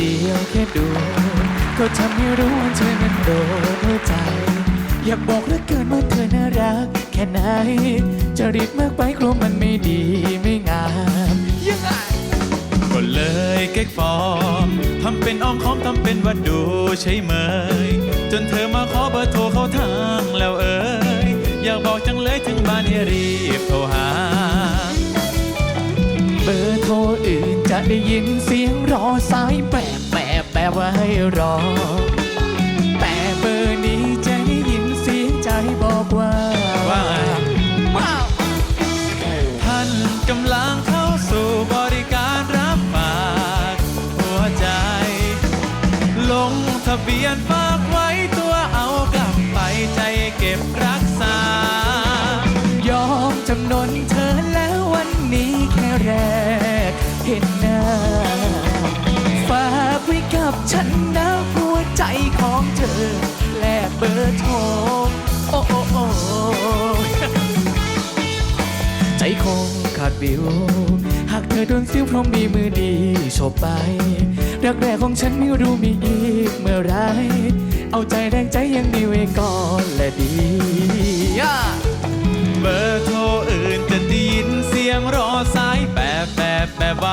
ดียวแค่ดู ก็ทำให้รู้ว่าเธอนั้นโดนหัวใจ อยากบอกเหลือเกินว่าเธอน่ารัก แค่ไหนจะรีบมากไปกลัวมันไม่ดีไม่งามยังไงก็เลยเก๊กฟอมทำเป็นอ้อมค้อมทำเป็นว่าดูใช่ไหมจนเธอมาขอเบอร์โทรเข้าทางแล้วเอ่ยอยากบอกจังเลยถึงบ้านให้รีบโทรหา จะได้ยินเสียงรอสายแบบแบบแบบว่าให้รอ แต่เบอร์นี้จะได้ยินเสียงใจบอกว่าว่าท่านกำลังเข้าสู่บริการรับฝากหัวใจ ลงทะเบียนฝากไว้ตัวเอากลับไปใจเก็บรักษา ยอมจำนนเธอแล้ว นี้แค่แรกเห็นหน้า ฝากไว้กับฉันนะหัวใจของเธอ แลกเบอร์โทรโอ้โอ้โอ้ใจคงขาดวิว หากเธอโดนซิ้วพราะมีมือดีโฉบไปรักแรกของฉันไม่รู้มีอีกเมื่อไร เอาใจแรงใจยังมีไว้ก่อนและดี เบอร์โทร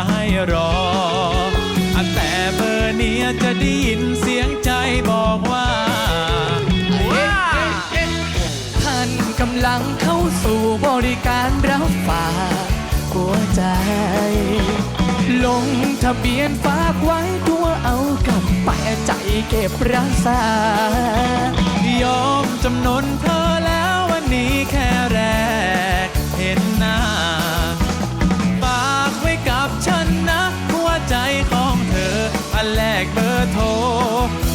ให้รอ อันแต่เบอร์เนี้จะได้ยินเสียงใจบอกว่า ท่านกำลังเข้าสู่บริการรับฝากหัวใจ ลงทะเบียนฝากไว้ตัวเอากลับไปใจเก็บรักษายอมจำนนเออันแรกเบอร์โทร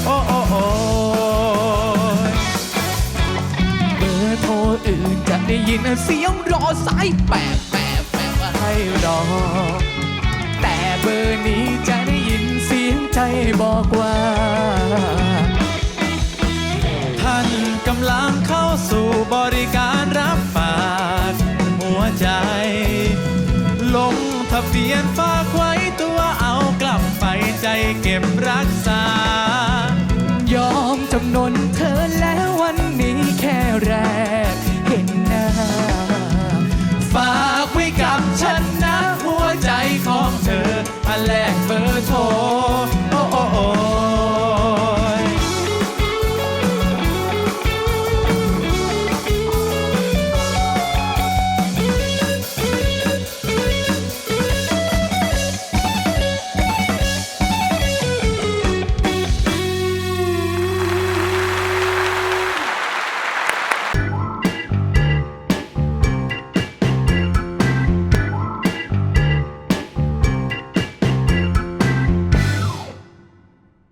โอ้โอ้โอ้เบอร์โทรอื่นจะได้ยินเสียงรอสายแปะแปะแปะว่าให้รอ แต่เบอร์นี้จะได้ยินเสียงใจบอกว่า ท่านกำลังเข้าสู่บริการรับฝากหัวใจ ลงทะเบียนฝากไว้ตัว ใจเก็บรักษา ยอมจำนนเธอแล้ววันนี้แค่แรกเห็นหน้า ฝากไว้กับฉันนะหัวใจของเธออันแลกเบอร์โทร